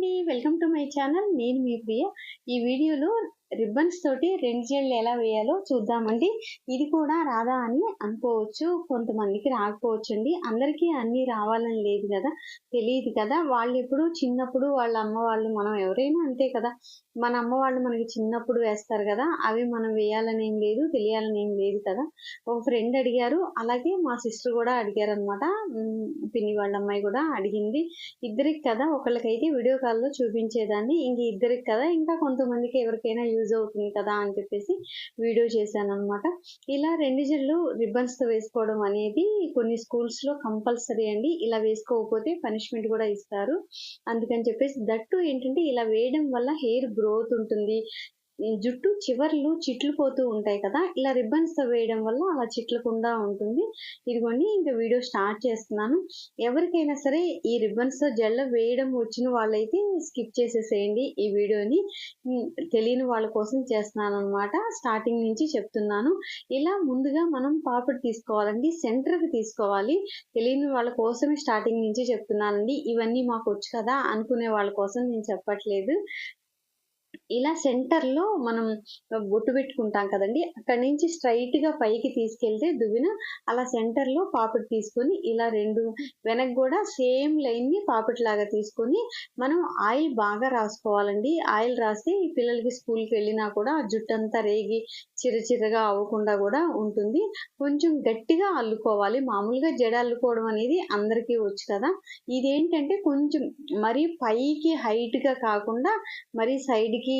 అండి. Welcome to my channel. నేను మీ ప్రియ. ఈ వీడియోలో రిబ్బన్స్ తోటి రెండు జళ్ళు ఎలా వేయాలో చూద్దామండి. ఇది కూడా రాదా అని అనుకోవచ్చు. కొంతమందికి రాకపోవచ్చు అండి అందరికీ అన్నీ రావాలని లేదు కదా. తెలియదు కదా. వాళ్ళు ఎప్పుడు చిన్నప్పుడు వాళ్ళ అమ్మ వాళ్ళు మనం ఎవరైనా అంతే కదా. మన అమ్మ వాళ్ళు మనకి చిన్నప్పుడు వేస్తారు కదా. అవి మనం వేయాలని ఏం లేదు తెలియాలని ఏం లేదు కదా. ఒక ఫ్రెండ్ అడిగారు. అలాగే మా సిస్టర్ కూడా అడిగారు అనమాట పిన్ని వాళ్ళ అమ్మాయి కూడా అడిగింది. ఇద్దరికి కదా. ఒకళ్ళకైతే వీడియో కాల్లో చూపించేదాన్ని. ఇంక ఇద్దరికి కదా. ఇంకా కొంతమందికి ఎవరికైనా యూజ్ అవుతుంది కదా అని చెప్పేసి వీడియో చేశాను అనమాట ఇలా రెండు జల్లు రిబ్బన్స్తో వేసుకోవడం అనేది కొన్ని స్కూల్స్లో కంపల్సరీ అండి. ఇలా వేసుకోకపోతే పనిష్మెంట్ కూడా ఇస్తారు. అందుకని చెప్పేసి దట్టు ఏంటంటే ఇలా వేయడం వల్ల హెయిర్ గ్రోత్ ఉంటుంది. జుట్టు చివర్లు చిట్లు పోతూ ఉంటాయి కదా ఇలా రిబ్బన్స్తో వేయడం వల్ల అలా చిట్లకుండా ఉంటుంది. ఇదిగోండి ఇంకా వీడియో స్టార్ట్ చేస్తున్నాను. ఎవరికైనా సరే ఈ రిబ్బన్స్తో జల్ల వేయడం వచ్చిన వాళ్ళైతే స్కిప్ చేసేసేయండి ఈ వీడియోని. తెలియని వాళ్ళ కోసం చేస్తున్నాను అనమాట స్టార్టింగ్ నుంచి చెప్తున్నాను. ఇలా ముందుగా మనం పాపడ్ తీసుకోవాలండి సెంటర్కి తీసుకోవాలి. తెలియని వాళ్ళ కోసమే స్టార్టింగ్ నుంచి చెప్తున్నానండి. ఇవన్నీ మాకు వచ్చు కదా అనుకునే వాళ్ళ కోసం నేను చెప్పట్లేదు. ఇలా సెంటర్లో మనం బొట్టు పెట్టుకుంటాం కదండి. అక్కడి నుంచి స్ట్రైట్గా పైకి తీసుకెళ్తే దువ్విన అలా సెంటర్లో లో తీసుకొని ఇలా రెండు వెనక్కి కూడా సేమ్ లైన్ని లాగా తీసుకొని మనం ఆయిల్ బాగా రాసుకోవాలండి. ఆయిల్ రాస్తే ఈ పిల్లలకి స్కూల్కి వెళ్ళినా కూడా జుట్టు అంతా రేగి చిరచిరగా అవ్వకుండా కూడా ఉంటుంది. కొంచెం గట్టిగా అల్లుకోవాలి. మామూలుగా జడ అల్లుకోవడం అనేది అందరికీ వచ్చు కదా. ఇదేంటంటే కొంచెం మరీ పైకి హైట్గా కాకుండా మరీ సైడ్కి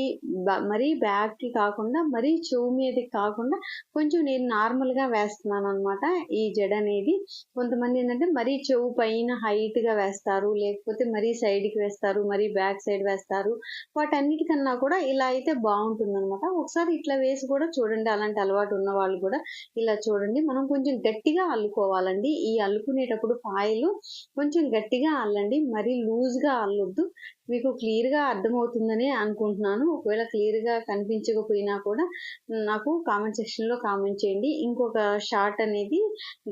మరీ బ్యాక్కి కాకుండా మరీ చెవు మీదకి కాకుండా కొంచెం నేను నార్మల్గా వేస్తున్నాను అనమాట ఈ జడ అనేది. కొంతమంది ఏంటంటే మరీ చెవు పైన హైట్గా వేస్తారు లేకపోతే మరీ సైడ్కి వేస్తారు మరీ బ్యాక్ సైడ్ వేస్తారు. వాటన్నిటికన్నా కూడా ఇలా అయితే బాగుంటుంది అనమాట ఒకసారి ఇట్లా వేసి కూడా చూడండి అలాంటి అలవాటు ఉన్న వాళ్ళు కూడా ఇలా చూడండి. మనం కొంచెం గట్టిగా అల్లుకోవాలండి. ఈ అల్లుకునేటప్పుడు పాయలు కొంచెం గట్టిగా అల్లండి. మరీ లూజ్గా అల్లొద్దు. మీకు క్లియర్గా అర్థమవుతుందని అనుకుంటున్నాను. ఒకవేళ క్లియర్గా కనిపించకపోయినా కూడా నాకు కామెంట్ సెక్షన్లో కామెంట్ చేయండి. ఇంకొక షార్ట్ అనేది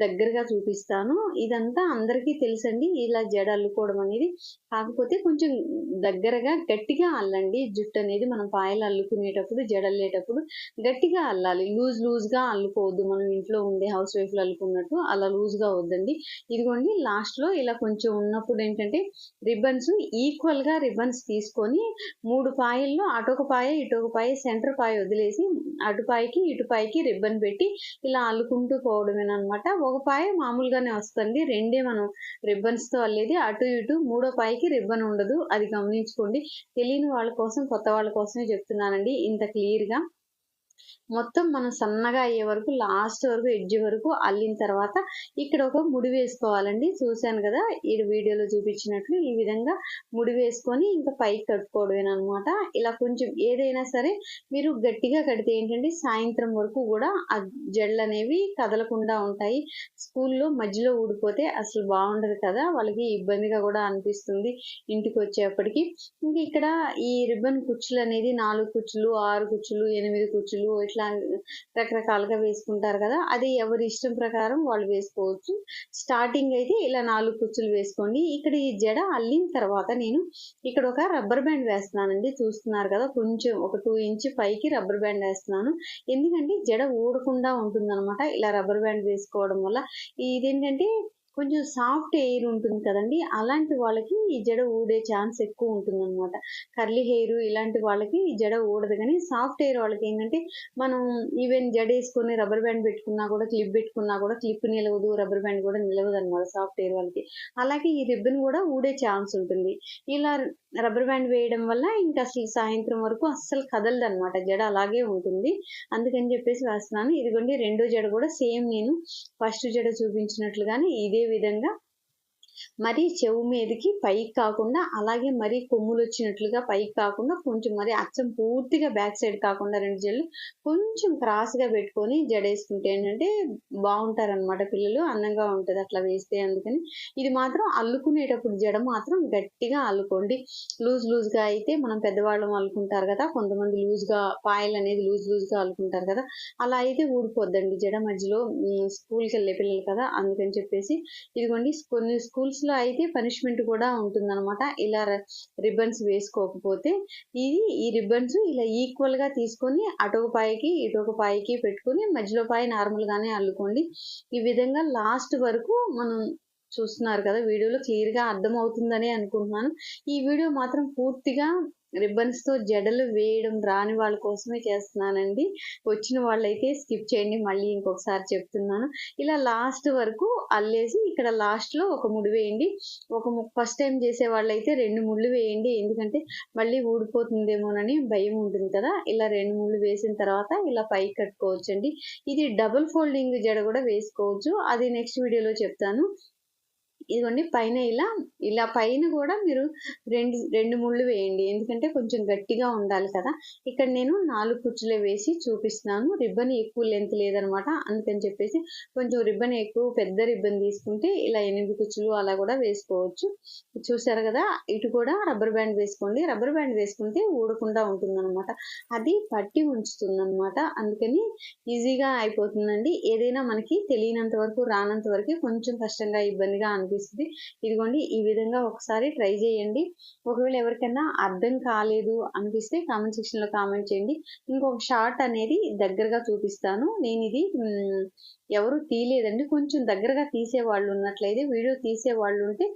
దగ్గరగా చూపిస్తాను. ఇదంతా అందరికీ తెలుసండి. ఇలా జడ అల్లుకోవడం అనేది. కాకపోతే కొంచెం దగ్గరగా గట్టిగా అల్లండి. జుట్టు అనేది మనం పాయలు అల్లుకునేటప్పుడు జడ అల్లేటప్పుడు గట్టిగా అల్లాలి. లూజ్ లూజ్గా అల్లుకోవద్దు. మనం ఇంట్లో ఉండే హౌస్ వైఫ్లు అల్లుకున్నట్టు అలా లూజ్గా వద్దండి. ఇదిగోండి లాస్ట్లో ఇలా కొంచెం ఉన్నప్పుడు ఏంటంటే రిబ్బన్స్ ఈక్వల్గా రిబ్బన్స్ తీసుకొని మూడు పాయల్లో అటొక పాయ ఇటొక పాయ సెంటర్ పాయ వదిలేసి అటు పాయకి ఇటు పాయకి రిబ్బన్ పెట్టి ఇలా అల్లుకుంటూ పోవడమేనమాట ఒక పాయ మామూలుగానే వస్తుంది. రెండే మనం రిబ్బన్స్తో అల్లేది. అటు ఇటు మూడో పాయకి రిబ్బన్ ఉండదు. అది గమనించుకోండి. తెలియని వాళ్ళ కోసం కొత్త వాళ్ళ కోసమే చెప్తున్నానండి. ఇంత క్లియర్గా మొత్తం మనం సన్నగా అయ్యే వరకు లాస్ట్ వరకు ఎడ్జ్ వరకు అల్లిన తర్వాత ఇక్కడ ఒక ముడి వేసుకోవాలండి. చూశాను కదా ఈ వీడియోలో చూపించినట్లు ఈ విధంగా ముడి వేసుకొని ఇంకా పైకి కట్టుకోవడమేనమాట ఇలా కొంచెం ఏదైనా సరే మీరు గట్టిగా కడితే ఏంటంటే సాయంత్రం వరకు కూడా ఆ జడలు అనేవి కదలకుండా ఉంటాయి. స్కూల్లో మధ్యలో ఊడిపోతే అసలు బాగుండదు కదా వాళ్ళకి ఇబ్బందిగా కూడా అనిపిస్తుంది ఇంటికి వచ్చేప్పటికి ఇంకా ఇక్కడ ఈ రిబ్బన్ కుచ్చులు అనేది నాలుగు కుచ్చులు ఆరు కుచ్చులు ఎనిమిది కుచ్చులు ఇట్లా రకరకాలుగా వేసుకుంటారు కదా అది ఎవరి ఇష్టం ప్రకారం వాళ్ళు వేసుకోవచ్చు. స్టార్టింగ్ అయితే ఇలా నాలుగు కుచ్చులు వేసుకోండి. ఇక్కడ ఈ జడ అల్లిన తర్వాత నేను ఇక్కడ ఒక రబ్బర్ బ్యాండ్ వేస్తున్నానండి. చూస్తున్నారు కదా కొంచెం ఒక టూ ఇంచ్ పైకి రబ్బర్ బ్యాండ్ వేస్తున్నాను. ఎందుకంటే జడ ఊడకుండా ఉంటుందన్నమాట ఇలా రబ్బర్ బ్యాండ్ వేసుకోవడం వల్ల. ఇదేంటంటే కొంచెం సాఫ్ట్ ఎయిర్ ఉంటుంది కదండి అలాంటి వాళ్ళకి ఈ జడ ఊడే ఛాన్స్ ఎక్కువ ఉంటుంది అనమాట కర్లీ హెయిర్ ఇలాంటి వాళ్ళకి ఈ జడ ఊడదు కానీ సాఫ్ట్ హెయిర్ వాళ్ళకి ఏంటంటే మనం ఈవెన్ జడ వేసుకొని రబ్బర్ బ్యాండ్ పెట్టుకున్నా కూడా క్లిప్ పెట్టుకున్నా కూడా క్లిప్ నిలవదు రబ్బర్ బ్యాండ్ కూడా నిలవదు అనమాట సాఫ్ట్ హెయిర్ వాళ్ళకి. అలాగే ఈ రిబ్బన్ కూడా ఊడే ఛాన్స్ ఉంటుంది. ఇలా రబ్బర్ బ్యాండ్ వేయడం వల్ల ఇంకా అసలు సాయంత్రం వరకు అస్సలు కదలదు అనమాట జడ అలాగే ఉంటుంది. అందుకని చెప్పేసి వేస్తున్నాను. ఇదిగోండి రెండో జడ కూడా సేమ్ నేను ఫస్ట్ జడ చూపించినట్లుగానే ఇదే విధంగా మరి చెవు మీదకి పైకి కాకుండా అలాగే మరి కొమ్ములు వచ్చినట్లుగా పైకి కాకుండా కొంచెం మరి అచ్చం పూర్తిగా బ్యాక్ సైడ్ కాకుండా రెండు జడలు కొంచెం క్రాస్గా పెట్టుకొని జడేసుకుంటే ఏంటంటే బాగుంటారనమాట పిల్లలు అందంగా ఉంటుంది అట్లా వేస్తే అందుకని. ఇది మాత్రం అల్లుకునేటప్పుడు జడ మాత్రం గట్టిగా అల్లుకోండి. లూజ్ లూజ్గా అయితే మనం పెద్దవాళ్ళం అల్లుకుంటారు కదా కొంతమంది లూజ్గా పాయలు అనేది లూజ్ లూజ్గా అల్లుకుంటారు కదా అలా అయితే ఊడిపోద్దండి జడ మధ్యలో. స్కూల్కి వెళ్ళే పిల్లలు కదా అందుకని చెప్పేసి ఇదిగోండి కొన్ని స్కూల్ స్కూల్స్‌లో అయితే పనిష్మెంట్ కూడా ఉంటుందనమాట. ఇలా రిబ్బన్స్ వేసుకోకపోతే. ఇది ఈ రిబ్బన్స్ ఇలా ఈక్వల్‌గా తీసుకొని అటొక పాయకి, ఇటొక పాయకి పెట్టుకొని మధ్యలో పాయ నార్మల్‌గానే అల్లుకోండి. ఈ విధంగా లాస్ట్ వరకు మనం చూస్తున్నారు కదా! వీడియోలో క్లియర్‌గా అర్థమవుతుందనే అనుకుంటున్నాను. ఈ వీడియో మాత్రం పూర్తిగా రిబ్బన్స్‌తో జడలు వేయడం రాని వాళ్ళ కోసమే చేస్తున్నానండి. వచ్చిన వాళ్ళైతే స్కిప్ చేయండి. మళ్ళీ ఇంకొకసారి చెప్తున్నాను. ఇలా లాస్ట్ వరకు అల్లేసి ఇక్కడ లాస్ట్‌లో ఒక ముడి వేయండి. ఒక ఫస్ట్ టైం చేసే వాళ్ళైతే రెండు ముళ్ళు వేయండి. ఎందుకంటే మళ్ళీ ఊడిపోతుందేమోనని భయం ఉంటుంది కదా! ఇలా రెండు ముళ్ళు వేసిన తర్వాత ఇలా పైకి కట్టుకోవచ్చండి. ఇది డబుల్ ఫోల్డింగ్ జడ కూడా వేసుకోవచ్చు. అది నెక్స్ట్ వీడియోలో చెప్తాను. ఇదిగోండి పైన ఇలా, ఇలా పైన కూడా మీరు రెండు రెండు ముళ్ళు వేయండి. ఎందుకంటే కొంచెం గట్టిగా ఉండాలి కదా! ఇక్కడ నేను నాలుగు కుర్చీలు వేసి చూపిస్తున్నాను. రిబ్బన్ ఎక్కువ లెంత్ లేదనమాట. అందుకని చెప్పేసి కొంచెం రిబ్బన్ ఎక్కువ పెద్ద రిబ్బన్ తీసుకుంటే ఇలా ఎనిమిది కుర్చీలు అలా కూడా వేసుకోవచ్చు. చూసారు కదా! ఇటు కూడా రబ్బర్ బ్యాండ్ వేసుకోండి. రబ్బర్ బ్యాండ్ వేసుకుంటే ఊడకుండా ఉంటుందన్నమాట అది పట్టి ఉంచుతుందన్నమాట అందుకని ఈజీగా అయిపోతుందండి. ఏదైనా మనకి తెలియనంత వరకు, రానంత వరకు కొంచెం కష్టంగా, ఇబ్బందిగా అనిపిస్తది. ఇదిగోండి ఈ విధంగా ఒకసారి ట్రై చేయండి. ఒకవేళ ఎవరికైనా అర్థం కాలేదు అనిపిస్తే కామెంట్ సెక్షన్‌లో కామెంట్ చేయండి. ఇంకొక షార్ట్ అనేది దగ్గరగా చూపిస్తాను. నేను ఇది ఎవరు తీయలేదండి. కొంచెం దగ్గరగా తీసేవాళ్ళు ఉన్నట్లయితే వీడియో తీసే వాళ్ళు ఉంటే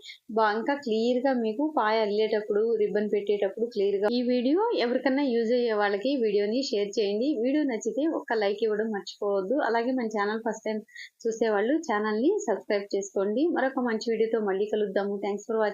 ఇంకా క్లియర్‌గా మీకు పాయ అల్లేటప్పుడు, రిబ్బన్ పెట్టేటప్పుడు క్లియర్‌గా ఈ వీడియో ఎవరికన్నా యూజ్ అయ్యే వాళ్ళకి వీడియోని షేర్ చేయండి. వీడియో నచ్చితే ఒక్క లైక్ ఇవ్వడం మర్చిపోవద్దు. అలాగే మన ఛానల్ ఫస్ట్ టైం చూసేవాళ్ళు ఛానల్‌ని సబ్స్క్రైబ్ చేసుకోండి. మరొక మంచి వీడియోతో మళ్ళీ కలుద్దాము. Thanks for watching.